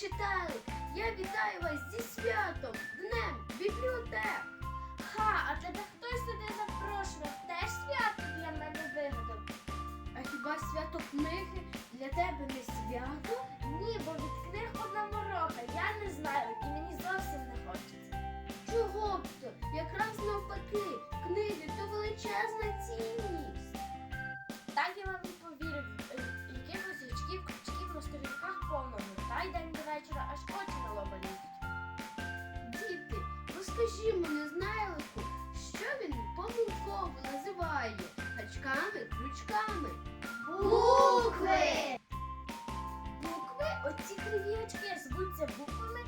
читали. Я вітаю вас зі святом, днем бібліотек. Ха, а тебе хтось сюди запрошував. Теж свято для мене вигадав. А хіба свято книги для тебе не свято? Ні, бо від книг одна морока. Я не знаю і мені зовсім не хочеться. Чого б то? Якраз навпаки, книги то величезна цінність. Так я вам розкажімо знаю, що він помилково називає гачками, крючками. Букви! Букви? Оці криві очки звуться буквами,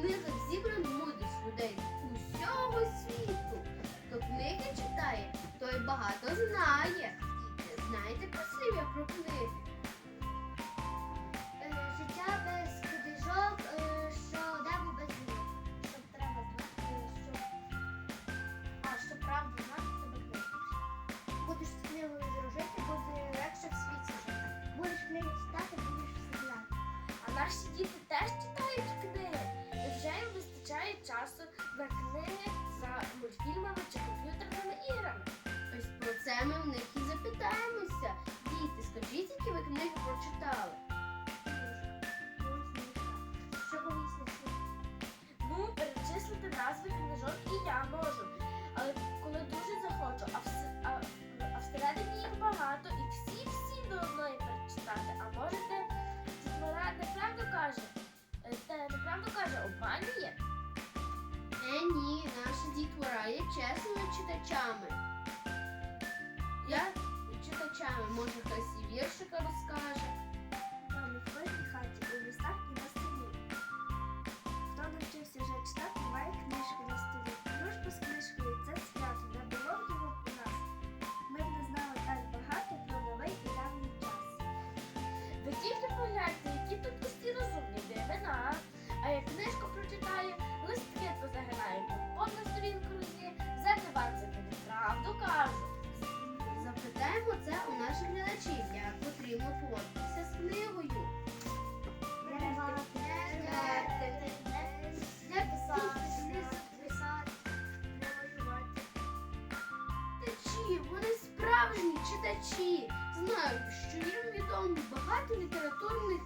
книгах зібрано мудрість людей усього світу. Хто книги читає, той багато знає. Діти, знаєте прислів'я про книги? На за мультфільмами чи комп'ютерними іграми? Ось про це ми в них і запитаємося. Діти, скажіть, які ви книги прочитали? Що Ну, перечислити назви книжок і я можу. Але коли дуже захочу, а, вс- всередині їх багато і всі-всі до одної перечитати. А можете, неправду каже, е, неправду каже, обманює. Е, ні, наша дітвора є чесними читачами. Я читачами, може хтось і віршика розкаже. Справжні читачі. Знають, що їм відомо багато літературних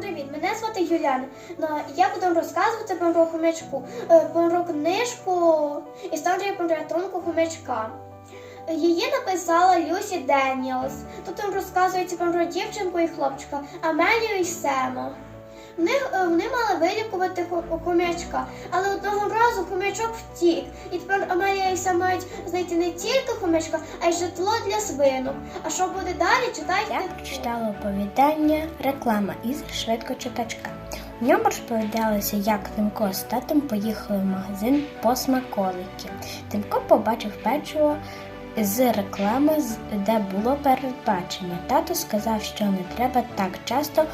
Привіт, мене звати Юляна. Ну, Я буду вам розказувати про хомячку, е, про книжку Історія про рятунку хомячка. Її написала Люсі Деніелс. Тут вам розказується про дівчинку і хлопчика Амелію і Сема. Вони, е, вони мали вилікувати хо- хомячка, але одного разу хомячок втік. І тепер Сем мають знайти не тільки хомячка, а й житло для свинок. А що буде далі? Читайте. Я прочитала оповідання реклама із швидкочитачка. У ньому розповідалося, як Тимко з татом поїхали в магазин по смаколики. Тимко побачив печиво з реклами, де було передбачення. Тато сказав, що не треба так часто,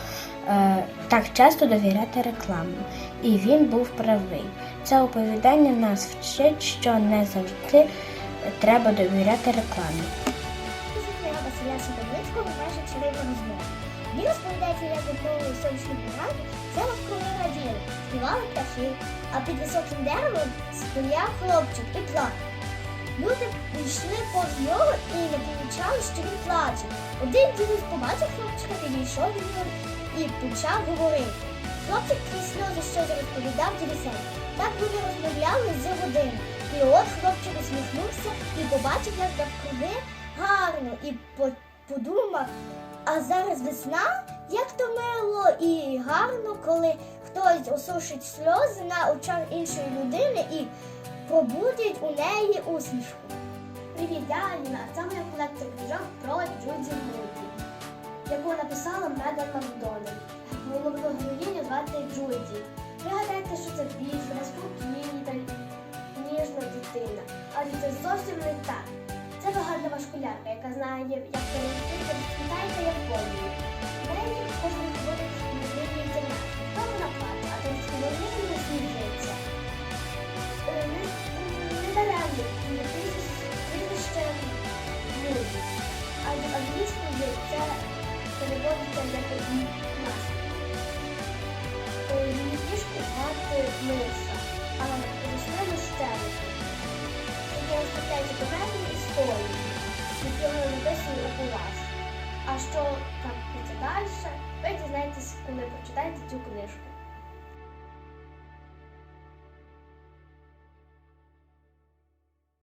е, так часто довіряти рекламу. І він був правий. Це оповідання нас вчить, що не завжди треба довіряти рекламі. Софія Василя Садовицького майже чарівна розмова. Він розповідається, як відмовили сонячну програму, це навколо раділи, співали птахи, а під високим деревом стояв хлопчик і плакав. Люди йшли повз нього і не помічали, що він плаче. Один дідусь побачив хлопчика, підійшов до нього і почав говорити. Хлопчик крізь сльози щось розповідав дідусеві. Так вони розмовляли з години. І от хлопчик усміхнувся і побачив, як навкруги гарно і подумав, а зараз весна, як то мило і гарно, коли хтось осушить сльози на очах іншої людини і пробудить у неї усмішку. Привіт, я Аліна. Це моя колекція книжок про Джуді Муді, яку написала Медан Макдональд. Головну героїню звати Джуді. Ви гадаєте, що це більше, спокійна та ніжна дитина. Але це зовсім не так. Це вигадлива школярка, яка знає, як перейти Китай та Японію. В неї кожен ходить в можливі інтернет. То вона плаче, а той схемовий не сміється. Даремно, не прізвище Муді. А англійською це переводиться як нас. Її кішку звати Миса, а рослину щелики. І розповідається погані історії, вони написані у вас. А що там буде далі, ви дізнаєтесь, коли прочитаєте цю книжку.